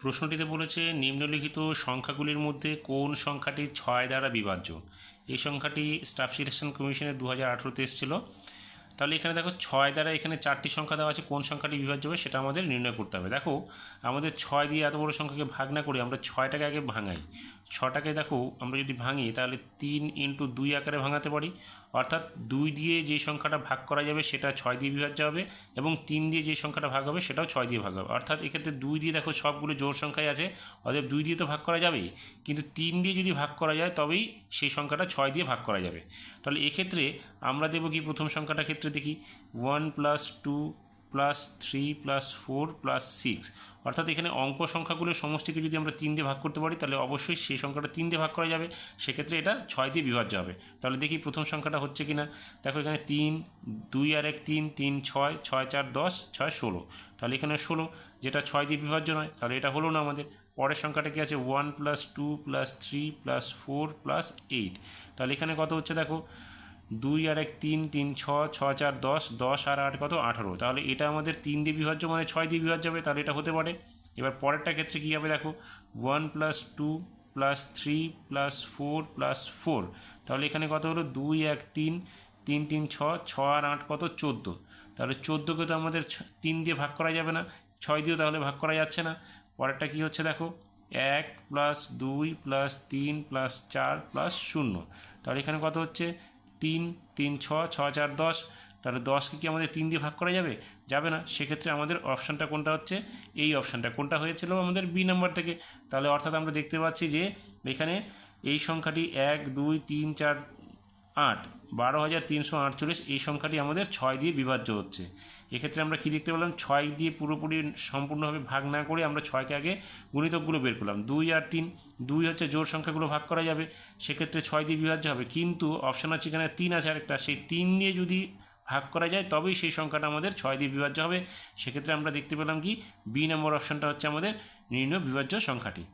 প্রশ্নটিতে বলেছে, নিম্নলিখিত সংখ্যাগুলির মধ্যে কোন সংখ্যাটি ছয় দ্বারা বিভাজ্য? এই সংখ্যাটি স্টাফ সিলেকশন কমিশনের দু হাজার আঠেরোতে এসেছিল। তাহলে এখানে দেখো ছয় দ্বারা এখানে চারটি সংখ্যা দেওয়া আছে, কোন সংখ্যাটি বিভাজ্য হবে সেটা আমাদের নির্ণয় করতে হবে। দেখো, আমাদের ছয় দিয়ে এত বড় সংখ্যাকে ভাগ না করে আমরা ছয়টাকে আগে ভাঙাই। ছটাকে দেখো, আমরা যদি ভাঙি তাহলে তিন ইন্টু দুই আকারে ভাঙাতে পারি। অর্থাৎ দুই দিয়ে যে সংখ্যাটা ভাগ করা যাবে সেটা ছয় দিয়ে বিভাজ্য হবে এবং তিন দিয়ে যে সংখ্যাটা ভাগ হবে সেটাও ছয় দিয়ে ভাগ হবে। অর্থাৎ এক্ষেত্রে দুই দিয়ে দেখো সবগুলো জোর সংখ্যাই আছে, অতএব দুই দিয়ে তো ভাগ করা যাবেই। কিন্তু তিন দিয়ে যদি ভাগ করা যায় তবেই সেই সংখ্যাটা ছয় দিয়ে ভাগ করা যাবে। তাহলে এক্ষেত্রে আমরা দেবো কি প্রথম সংখ্যাটার ক্ষেত্রে দেখি one plus two plus three plus four plus six অর্থাৎ এখানে অঙ্ক সংখ্যাগুলোর সমষ্টিকে যদি আমরা তিন দিয়ে ভাগ করতে পারি, তাহলে অবশ্যই সেই সংখ্যাটা তিন দিয়ে ভাগ করা যাবে। সেক্ষেত্রে এটা ছয় দিয়ে বিভাজ্য হবে। তাহলে দেখি প্রথম সংখ্যাটা হচ্ছে কি না দেখো এখানে তিন, দুই আর এক তিন তিন ছয় ছয় চার দশ, ছয় ষোলো। তাহলে এখানে ষোলো, যেটা ছয় দিয়ে বিভাজ্য নয়, তাহলে এটা হলো না আমাদের। পরের সংখ্যাটা কি আছে? One plus two plus three plus four plus eight তাহলে এখানে কত হচ্ছে দেখো? দুই আর এক, তিন তিন, ছ ছ, চার, দশ দশ আর আট, কত? আঠারো। তাহলে এটা আমাদের তিন দিয়ে বিভাজ্য মানে ছয় দিয়ে বিভাজ্য হবে, তাহলে এটা হতে পারে। এবার পরেরটা ক্ষেত্রে কী হবে দেখো? One plus two plus three plus four plus four. তাহলে এখানে কত হলো? দুই, এক, তিন তিন তিন, ছ ছ আর আট, কত? চোদ্দ। তাহলে চোদ্দোকে তো আমাদের তিন দিয়ে ভাগ করা যাবে না। ছয় দিয়েও তাহলে ভাগ করা যাচ্ছে না। পরেরটা কী হচ্ছে দেখো? এক প্লাস দুই প্লাস তিন প্লাস চার প্লাস শূন্য। তাহলে এখানে কত হচ্ছে? তিন তিন, ছ ছ চার, দশ, তাহলে দশকে কি আমাদের তিন দিয়ে ভাগ করা যাবে? যাবে না। সেক্ষেত্রে আমাদের অপশানটা কোনটা হচ্ছে? এই অপশানটা। কোনটা হয়েছিল আমাদের বি নাম্বার থেকে? তাহলে অর্থাৎ আমরা দেখতে পাচ্ছি যে এখানে এই সংখ্যাটি এক, দুই, তিন, চার আট, বারো হাজার তিনশো আটচল্লিশ, এই সংখ্যাটি আমাদের ছয় দিয়ে বিভাজ্য হচ্ছে। এক্ষেত্রে আমরা কী দেখতে পেলাম? ছয় দিয়ে পুরোপুরি সম্পূর্ণভাবে ভাগ না করে আমরা ছয়কে আগে গুণিতকগুলো বের করলাম। দুই আর তিন, দুই হচ্ছে জোর সংখ্যাগুলো ভাগ করা যাবে, সেক্ষেত্রে ছয় দিয়ে বিভাজ্য হবে। কিন্তু অপশান আছে এখানে তিন আছে আরেকটা। সেই তিন দিয়ে যদি ভাগ করা যায়, তবেই সেই সংখ্যাটা আমাদের ছয় দিয়ে বিভাজ্য হবে। সেক্ষেত্রে আমরা দেখতে পেলাম কি? বি নম্বর অপশানটা হচ্ছে আমাদের নির্ণয় বিভাজ্য সংখ্যাটি।